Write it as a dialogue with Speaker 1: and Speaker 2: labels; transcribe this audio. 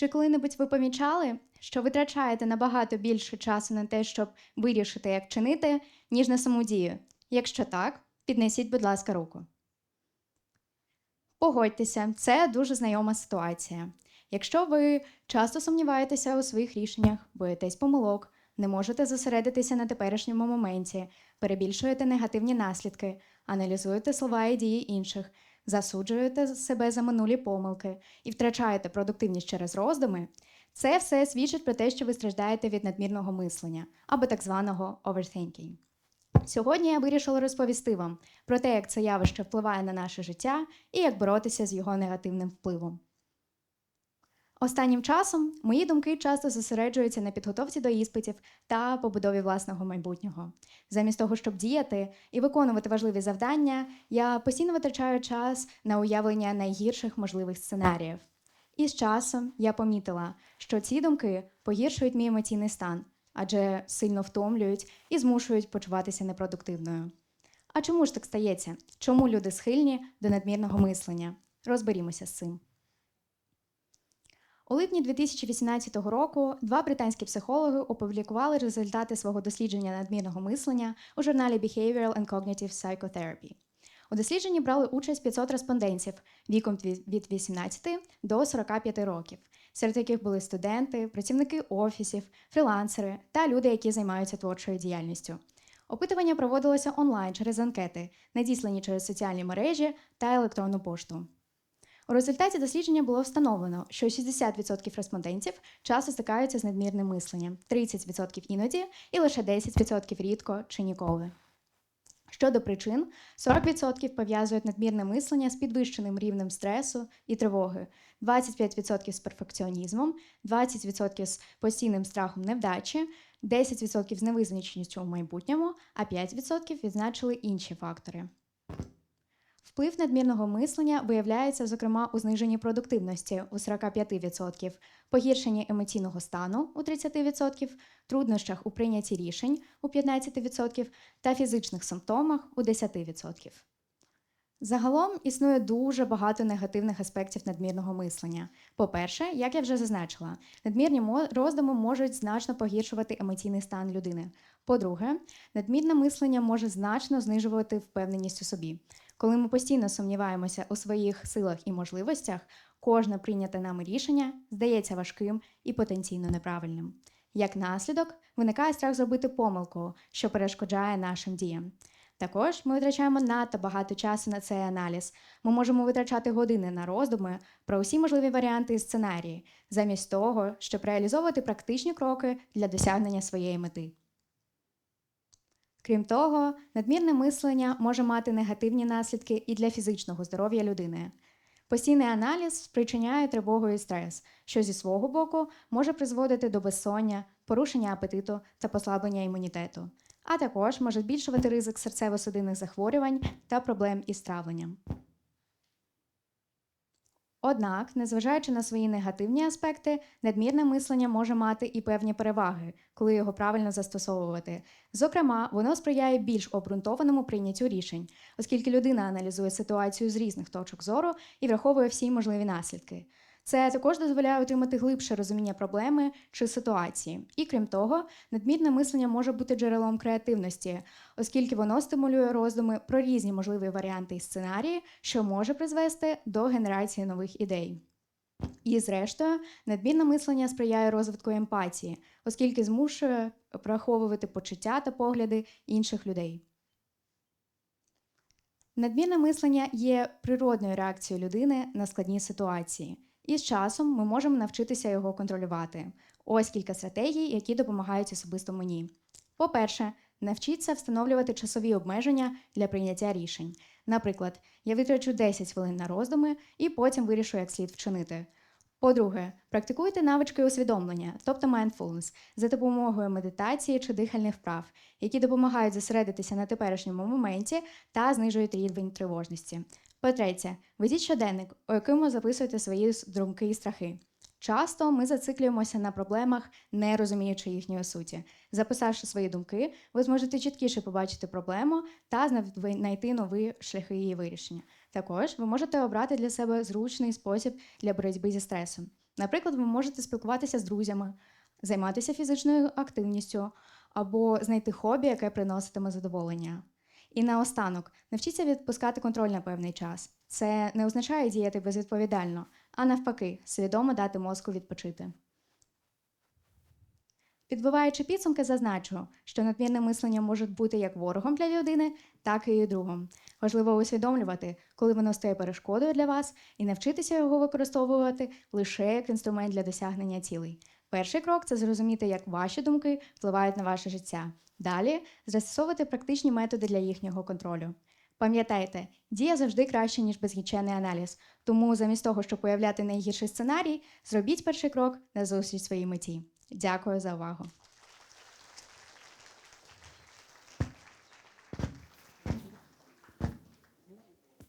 Speaker 1: Чи коли-небудь ви помічали, що витрачаєте набагато більше часу на те, щоб вирішити, як чинити, ніж на саму дію? Якщо так, піднесіть, будь ласка, руку. Погодьтеся, це дуже знайома ситуація. Якщо ви часто сумніваєтеся у своїх рішеннях, боїтесь помилок, не можете зосередитися на теперішньому моменті, перебільшуєте негативні наслідки, аналізуєте слова і дії інших, засуджуєте себе за минулі помилки і втрачаєте продуктивність через роздуми, це все свідчить про те, що ви страждаєте від надмірного мислення або так званого overthinking. Сьогодні я вирішила розповісти вам про те, як це явище впливає на наше життя і як боротися з його негативним впливом. Останнім часом мої думки часто зосереджуються на підготовці до іспитів та побудові власного майбутнього. Замість того, щоб діяти і виконувати важливі завдання, я постійно витрачаю час на уявлення найгірших можливих сценаріїв. І з часом я помітила, що ці думки погіршують мій емоційний стан, адже сильно втомлюють і змушують почуватися непродуктивною. А чому ж так стається? Чому люди схильні до надмірного мислення? Розберімося з цим. У липні 2018 року два британські психологи опублікували результати свого дослідження надмірного мислення у журналі Behavioral and Cognitive Psychotherapy. У дослідженні брали участь 500 респондентів віком від 18 до 45 років, серед яких були студенти, працівники офісів, фрілансери та люди, які займаються творчою діяльністю. Опитування проводилося онлайн через анкети, надіслані через соціальні мережі та електронну пошту. У результаті дослідження було встановлено, що 60% респондентів часто стикаються з надмірним мисленням, 30% іноді і лише 10% рідко чи ніколи. Щодо причин, 40% пов'язують надмірне мислення з підвищеним рівнем стресу і тривоги, 25% з перфекціонізмом, 20% з постійним страхом невдачі, 10% з невизначеністю у майбутньому, а 5% відзначили інші фактори. Вплив надмірного мислення виявляється, зокрема, у зниженні продуктивності у 45%, погіршенні емоційного стану у 30%, труднощах у прийнятті рішень у 15% та фізичних симптомах у 10%. Загалом існує дуже багато негативних аспектів надмірного мислення. По-перше, як я вже зазначила, надмірні роздуми можуть значно погіршувати емоційний стан людини. По-друге, надмірне мислення може значно знижувати впевненість у собі. Коли ми постійно сумніваємося у своїх силах і можливостях, кожне прийняте нами рішення здається важким і потенційно неправильним. Як наслідок, виникає страх зробити помилку, що перешкоджає нашим діям. Також ми витрачаємо надто багато часу на цей аналіз. Ми можемо витрачати години на роздуми про усі можливі варіанти і сценарії, замість того, щоб реалізовувати практичні кроки для досягнення своєї мети. Крім того, надмірне мислення може мати негативні наслідки і для фізичного здоров'я людини. Постійний аналіз спричиняє тривогу і стрес, що зі свого боку може призводити до безсоння, порушення апетиту та послаблення імунітету, а також може збільшувати ризик серцево-судинних захворювань та проблем із травленням. Однак, незважаючи на свої негативні аспекти, надмірне мислення може мати і певні переваги, коли його правильно застосовувати. Зокрема, воно сприяє більш обґрунтованому прийняттю рішень, оскільки людина аналізує ситуацію з різних точок зору і враховує всі можливі наслідки. Це також дозволяє отримати глибше розуміння проблеми чи ситуації. І крім того, надмірне мислення може бути джерелом креативності, оскільки воно стимулює роздуми про різні можливі варіанти і сценарії, що може призвести до генерації нових ідей. І, зрештою, надмірне мислення сприяє розвитку емпатії, оскільки змушує враховувати почуття та погляди інших людей. Надмірне мислення є природною реакцією людини на складні ситуації. І з часом ми можемо навчитися його контролювати. Ось кілька стратегій, які допомагають особисто мені. По-перше, навчіться встановлювати часові обмеження для прийняття рішень. Наприклад, я витрачу 10 хвилин на роздуми і потім вирішу, як слід вчинити. По-друге, практикуйте навички усвідомлення, тобто mindfulness, за допомогою медитації чи дихальних вправ, які допомагають зосередитися на теперішньому моменті та знижують рівень тривожності. По-третє, ведіть щоденник, у якому записуєте свої думки і страхи. Часто ми зациклюємося на проблемах, не розуміючи їхньої суті. Записавши свої думки, ви зможете чіткіше побачити проблему та знайти нові шляхи її вирішення. Також ви можете обрати для себе зручний спосіб для боротьби зі стресом. Наприклад, ви можете спілкуватися з друзями, займатися фізичною активністю або знайти хобі, яке приноситиме задоволення. І наостанок, навчіться відпускати контроль на певний час. Це не означає діяти безвідповідально, а навпаки, свідомо дати мозку відпочити. Підбиваючи підсумки, зазначу, що надмірне мислення може бути як ворогом для людини, так і другом. Важливо усвідомлювати, коли воно стає перешкодою для вас, і навчитися його використовувати лише як інструмент для досягнення цілей. Перший крок це зрозуміти, як ваші думки впливають на ваше життя. Далі застосовувати практичні методи для їхнього контролю. Пам'ятайте, дія завжди краще, ніж безгічений аналіз. Тому замість того, щоб уявляти найгірший сценарій, зробіть перший крок на зустріч своїй меті. Дякую за увагу.